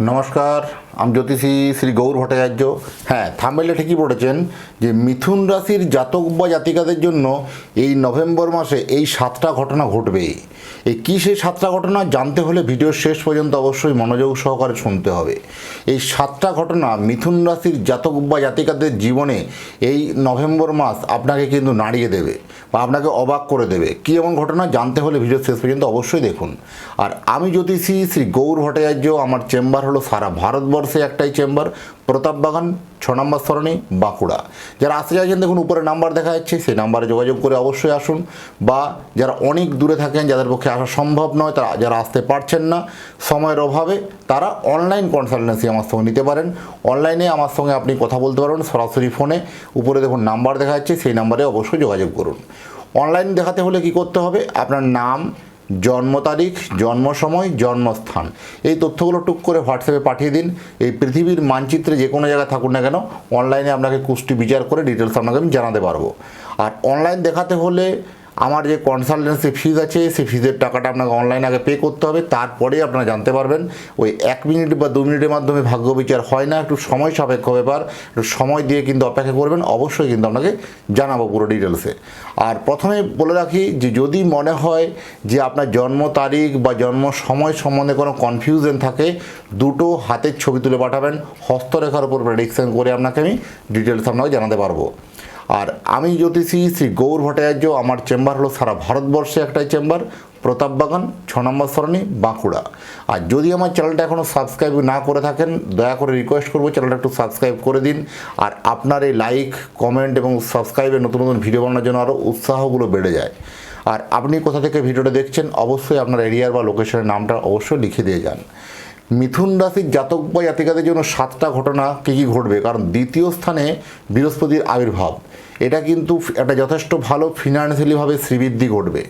নমস্কার, আমি জ্যোতিষী শ্রী গৌর ভট্টাচার্য। হ্যাঁ থামেলে ঠিকই পড়েছেন যে মিথুন রাশির জাতক বা জাতিকাদের জন্য এই নভেম্বর মাসে এই সাতটা ঘটনা ঘটবে। এই কী সেই সাতটা ঘটনা জানতে হলে ভিডিওর শেষ পর্যন্ত অবশ্যই মনোযোগ সহকারে শুনতে হবে। এই সাতটা ঘটনা মিথুন রাশির জাতক বা জাতিকাদের জীবনে এই নভেম্বর মাস আপনাকে কিন্তু নাড়িয়ে দেবে বা আপনাকে অবাক করে দেবে। কী এমন ঘটনা জানতে হলে ভিডিও শেষ পর্যন্ত অবশ্যই দেখুন। আর আমি জ্যোতিষী শ্রী গৌর ভট্টাচার্য, আমার চেম্বার হলো সারা ভারতবর্ষে একটাই চেম্বার, প্রতাপ বাগান, ছ নম্বর সরণি, বাঁকুড়া। যারা আসতে চাইছেন, দেখুন, উপরে নাম্বার দেখা যাচ্ছে, সেই নাম্বারে যোগাযোগ করে অবশ্যই আসুন। বা যারা অনেক দূরে থাকেন, যাদের পক্ষে আসা সম্ভব নয়, তারা যারা আসতে পারছেন না, সময়ের অভাবে, তারা অনলাইন কনসালটেন্সি আমার সঙ্গে নিতে পারেন। অনলাইনে আমার সঙ্গে আপনি কথা বলতে পারবেন, সরাসরি ফোনে। উপরে দেখুন, নাম্বার দেখা যাচ্ছে, সেই নাম্বারে অবশ্যই যোগাযোগ করুন। অনলাইন দেখাতে হলে কি করতে হবে? আপনার নাম জন্ম তারিখ জন্ম সময় জন্মস্থান। এই তথ্যগুলো টুক করে হোয়াটসঅ্যাপে পাঠিয়ে দিন। এই পৃথিবীর মানচিত্রে যে কোনো জায়গায় থাকুন না কেন, অনলাইনে আপনাকে কুষ্টি বিচার করে ডিটেলস আপনাকে আমি জানাতে পারব। আর অনলাইন দেখাতে হলে আমার যে কনসালটেন্সি ফিজ আছে, সেই ফিজের টাকাটা আপনাকে অনলাইনে আগে পে করতে হবে, তারপরেই আপনারা জানতে পারবেন। ওই এক মিনিট বা দু মিনিটের মাধ্যমে ভাগ্য বিচার হয় না, একটু সময় সাপেক্ষ ব্যাপার, একটু সময় দিয়ে কিন্তু অপেক্ষা করবেন, অবশ্যই কিন্তু আপনাকে জানাব পুরো ডিটেলসে আর প্রথমে বলে রাখি যে, যদি মনে হয় যে আপনার জন্ম তারিখ বা জন্ম সময় সম্বন্ধে কোনো কনফিউশন থাকে, দুটো হাতের ছবি তুলে পাঠাবেন, হস্তরেখার উপর প্রেডিকশন করে আপনাকে আমি ডিটেলস আপনাকে জানাতে পারব। আর আমি জ্যোতিষী শ্রী গৌর ভট্টাচার্য, আমার চেম্বার হলো সারা ভারতবর্ষে একটাই চেম্বার, প্রতাপ বাগান, ছ নম্বর সরণি, বাঁকুড়া। আর যদি আমার চ্যানেলটা এখনও সাবস্ক্রাইব না করে থাকেন, দয়া করে রিকোয়েস্ট করব চ্যানেলটা একটু সাবস্ক্রাইব করে দিন। আর আপনার এই লাইক কমেন্ট এবং সাবস্ক্রাইবে নতুন নতুন ভিডিও বানানোর জন্য আরও উৎসাহগুলো বেড়ে যায়। আর আপনি কোথা থেকে ভিডিওটা দেখছেন, অবশ্যই আপনার এরিয়ার বা লোকেশনের নামটা অবশ্যই লিখে দিয়ে যান। মিথুন রাশির জাতক বা জাতিকাদের জন্য সাতটা ঘটনা কী কী ঘটবে? কারণ দ্বিতীয় স্থানে বৃহস্পতির আবির্ভাব। এটা কিন্তু একটা যথেষ্ট ভালো ফিনান্সিয়ালিভাবে শ্রীবৃদ্ধি ঘটবে।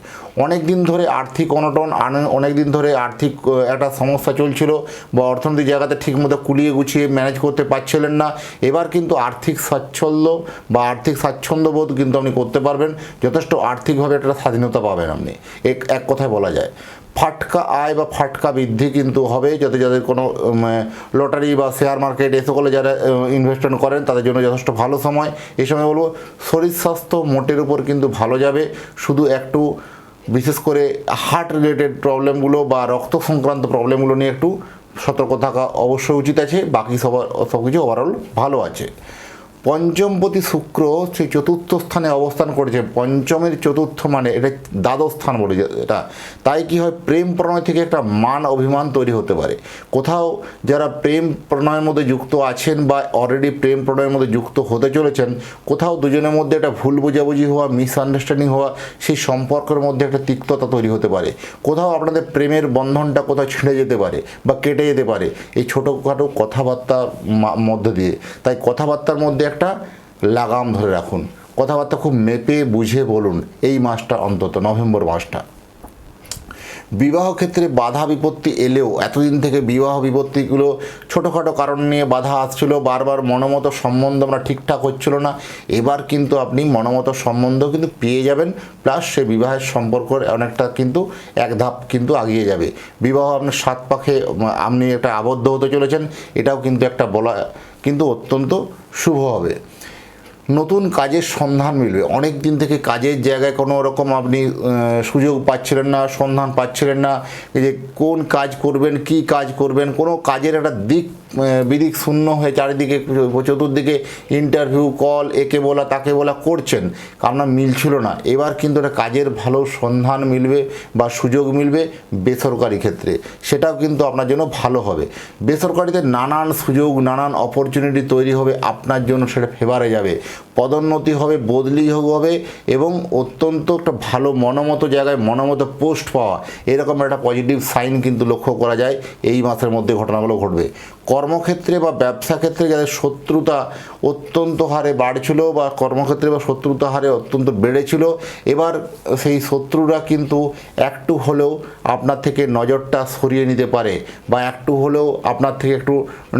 অনেক দিন ধরে আর্থিক অনটন অনেক দিন ধরে আর্থিক একটা সমস্যা চলছিল বা অর্থনৈতিক জায়গাতে ঠিকমতো কুলিয়ে গুছিয়ে ম্যানেজ করতে পারছিলেন না। এবার কিন্তু আর্থিক স্বাচ্ছল্য বা আর্থিক স্বাচ্ছন্দ্যবোধ কিন্তু আপনি করতে পারবেন। যথেষ্ট আর্থিকভাবে একটা স্বাধীনতা পাবেন আপনি। এক এক কথায় বলা যায়। ফাটকা আয় বা ফাটকা বৃদ্ধি কিন্তু হবে যাতে যাদের কোনো লটারি বা শেয়ার মার্কেট এ সকলে যারা ইনভেস্টমেন্ট করেন তাদের জন্য যথেষ্ট ভালো সময়। এই সময় বলব শরীর স্বাস্থ্য মোটের উপর কিন্তু ভালো যাবে। শুধু একটু বিশেষ করে হার্ট রিলেটেড প্রবলেমগুলো বা রক্ত সংক্রান্ত প্রবলেমগুলো নিয়ে একটু সতর্ক থাকা অবশ্যই উচিত আছে। বাকি সবার সব কিছু ওভারঅল ভালো আছে। পঞ্চমপতি শুক্র সেই চতুর্থ স্থানে অবস্থান করেছে। পঞ্চমের চতুর্থ মানে এটা দ্বাদশ স্থান বলে এটা। তাই কি হয়, প্রেম প্রণয় থেকে একটা মান অভিমান তৈরি হতে পারে। কোথাও যারা প্রেম প্রণয়ের মধ্যে যুক্ত আছেন বা অলরেডি প্রেম প্রণয়ের মধ্যে যুক্ত হতে চলেছেন, কোথাও দুজনের মধ্যে একটা ভুল বোঝাবুঝি হওয়া মিসআন্ডারস্ট্যান্ডিং হওয়া, সেই সম্পর্কের মধ্যে একটা তিক্ততা তৈরি হতে পারে। কোথাও আপনাদের প্রেমের বন্ধনটা কোথাও ছিঁড়ে যেতে পারে বা কেটে যেতে পারে। এই ছোটোখাটো কথাবার্তার মধ্যে দিয়ে। তাই কথাবার্তার মধ্যে একটা লাগাম ধরে রাখুন। কথাবার্তা খুব মেপে বুঝে বলুন এই মাসটা অন্তত, নভেম্বর মাসটা। বিবাহ ক্ষেত্রে বাধা বিপত্তি এলেও, এতদিন থেকে বিবাহ বিপত্তিগুলো ছোটোখাটো কারণ নিয়ে বাধা আসছিল, বারবার মনোমত সম্বন্ধ আমরা ঠিকঠাক হচ্ছিল না। এবার কিন্তু আপনি মনোমত সম্বন্ধ কিন্তু পেয়ে যাবেন, প্লাস সে বিবাহের সম্পর্ক অনেকটা কিন্তু এক ধাপ কিন্তু আগিয়ে যাবে। বিবাহ আপনার সাত পাখে আপনি একটা আবদ্ধ হতে চলেছেন, এটাও কিন্তু একটা বলা কিন্তু অত্যন্ত শুভ হবে। নতুন কাজের সন্ধান মিলবে। অনেক দিন থেকে কাজের জায়গায় কোনো রকম আপনি সুযোগ পাচ্ছিলেন না, সন্ধান পাচ্ছিলেন না যে কোন কাজ করবেন, কি কাজ করবেন, কোনো কাজের একটা দিক বিদিক শূন্য হয়ে চারিদিকে, চতুর্দিকে ইন্টারভিউ কল একে বলা, তাকে বলা করছেন। আপনার মিলছিল না। এবার কিন্তু একটা কাজের ভালো সন্ধান মিলবে বা সুযোগ মিলবে বেসরকারি ক্ষেত্রে। সেটাও কিন্তু আপনার জন্য ভালো হবে। বেসরকারিতে নানান সুযোগ, নানান অপরচুনিটি তৈরি হবে। আপনার জন্য সেটা ফেভারে যাবে। পদোন্নতি হবে বদলি হবে এবং অত্যন্ত একটা ভালো মনোমতো জায়গায় মনোমতো পোস্ট পাওয়া। এরকম একটা পজিটিভ সাইন কিন্তু লক্ষ্য করা যায়, এই মাসের মধ্যে ঘটনাগুলো ঘটবে। কর্মক্ষেত্রে বা ব্যবসা ক্ষেত্রে যাদের শত্রুতা অত্যন্ত হারে বাড়ছিল বা কর্মক্ষেত্রে বা শত্রুতা হারে অত্যন্ত বেড়েছিল, এবার সেই শত্রুরা কিন্তু একটু হলেও আপনার থেকে নজরটা সরিয়ে নিতে পারে বা একটু হলেও আপনার থেকে একটু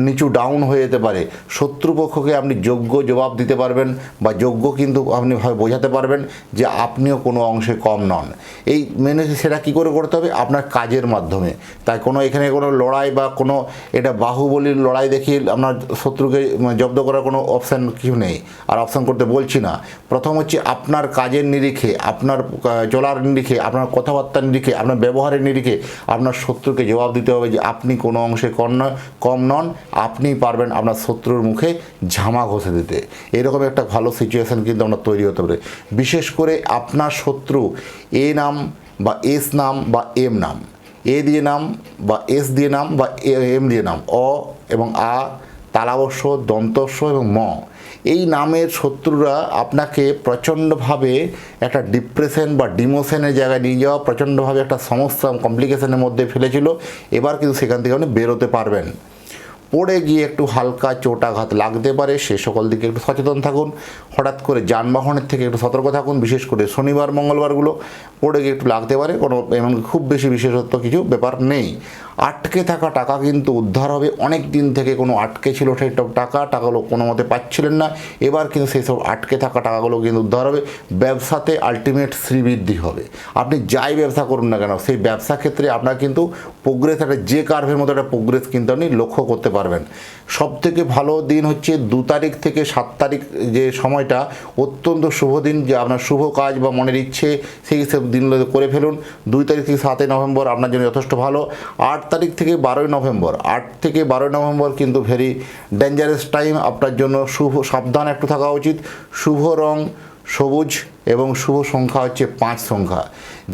নিচু ডাউন হয়ে যেতে পারে। শত্রুপক্ষকে আপনি যোগ্য জবাব দিতে পারবেন বা যোগ্য কিন্তু আপনি ভাবে বোঝাতে পারবেন যে আপনিও কোনো অংশে কম নন। এই মেনে সেটা কী করে করতে হবে? আপনার কাজের মাধ্যমে। তাই কোনো এখানে কোনো লড়াই বা কোনো এটা বাহুবলীর লড়াই দেখিয়ে আপনার শত্রুকে জব্দ করার কোনো অপশান কিছু নেই। আর অপশান করতে বলছি না। প্রথম হচ্ছে আপনার কাজের নিরিখে, আপনার চলার নিরিখে, আপনার কথাবার্তার নিরিখে, আপনার ব্যবহারের নিরিখে আপনার শত্রুকে জবাব দিতে হবে যে আপনি কোনো অংশে কম নয়, কম নন, আপনিই পারবেন আপনার শত্রুর মুখে ঝামা ঘষে দিতে। এরকম একটা ভালো সিচুয়েশান কিন্তু আমরা তৈরি হতে পারি। বিশেষ করে আপনার শত্রু, এ নাম বা এস নাম বা এম নাম। এ দিয়ে নাম বা এস দিয়ে নাম বা এম দিয়ে নাম। অ এবং আ তালাবস্য দন্তস্য এবং ম। এই নামের শত্রুরা আপনাকে প্রচণ্ডভাবে একটা ডিপ্রেশন বা ডিমোশনের জায়গায় নিয়ে যাওয়া, প্রচণ্ডভাবে একটা সমস্যা কমপ্লিকেশনের মধ্যে ফেলেছিল। এবার কিন্তু সেখান থেকে আপনি বেরোতে পারবেন। পড়ে গিয়ে একটু হালকা চোটাঘাত লাগতে পারে, সে সকল দিকে একটু সচেতন থাকুন। হঠাৎ করে যানবাহনের থেকে একটু সতর্ক থাকুন, বিশেষ করে শনিবার, মঙ্গলবারগুলো পড়ে গিয়ে একটু লাগতে পারে। কোনো এমন খুব বেশি বিশেষত্ব কিছু ব্যাপার নেই। আটকে থাকা টাকা কিন্তু উদ্ধার হবে। অনেক দিন থেকে কোনো আটকে ছিল সেই সব টাকা, টাকাগুলো কোনো মতে পাচ্ছিলেন না। এবার কিন্তু সেই সব আটকে থাকা টাকাগুলো কিন্তু উদ্ধার হবে। ব্যবসাতে আলটিমেট শ্রীবৃদ্ধি হবে। আপনি যাই ব্যবসা করুন না কেন, সেই ব্যবসা ক্ষেত্রে আপনার কিন্তু প্রোগ্রেস একটা যে কার্ভের মতো একটা প্রোগ্রেস কিন্তু আপনি লক্ষ্য করতে পারবেন। সব থেকে ভালো দিন হচ্ছে দু তারিখ থেকে সাত তারিখ যে সময়টা। অত্যন্ত শুভ দিন, যে আপনার শুভ কাজ বা মনের ইচ্ছে, সেই সব দিনগুলো করে ফেলুন। দুই তারিখ থেকে সাতই নভেম্বর আপনার জন্য যথেষ্ট ভালো। আট তারিখ থেকে বারোই নভেম্বর। আট থেকে বারোই নভেম্বর কিন্তু ভেরি ডেঞ্জারাস টাইম আপনার জন্য। শুভ, সাবধান একটু থাকা উচিত। শুভ রং সবুজ এবং শুভ সংখ্যা হচ্ছে পাঁচ সংখ্যা।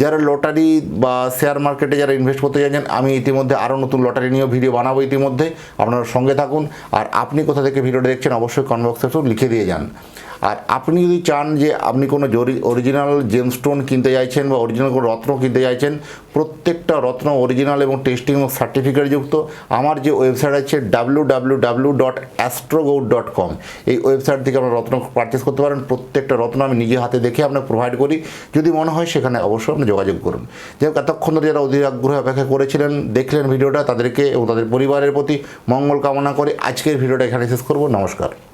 যারা লটারি বা শেয়ার মার্কেটে যারা ইনভেস্ট করতে চাইছেন আমি ইতিমধ্যে আরও নতুন লটারি নিয়েও ভিডিও বানাবো ইতিমধ্যে। আপনারা সঙ্গে থাকুন। আর আপনি কোথা থেকে ভিডিওটা দেখছেন, অবশ্যই কমেন্ট বক্সে একটু লিখে দিয়ে যান। আর আপনি যদি চান যে আপনি কোনো জরি অরিজিনাল জেমস্টোন কিনতে চাইছেন বা অরিজিনাল কোনো রত্ন কিনতে চাইছেন প্রত্যেকটা রত্ন অরিজিনাল এবং টেস্টিং এবং সার্টিফিকেট যুক্ত। আমার যে ওয়েবসাইট আছে W W W dot dot com এই ওয়েবসাইট থেকে আপনার রত্ন পারচেস করতে পারেন। প্রত্যেকটা রত্ন আমি নিজে হাতে দেখে আপনাকে প্রোভাইড করি। যদি মনে হয় সেখানে অবশ্যই আপনি যোগাযোগ করুন। যাই হোক, এতক্ষণ ধরে যারা অধীর আগ্রহে অপেক্ষা করেছিলেন, দেখলেন ভিডিওটা তাদেরকে এবং তাদের পরিবারের প্রতি মঙ্গল কামনা করে আজকের ভিডিওটা এখানে শেষ করব। নমস্কার।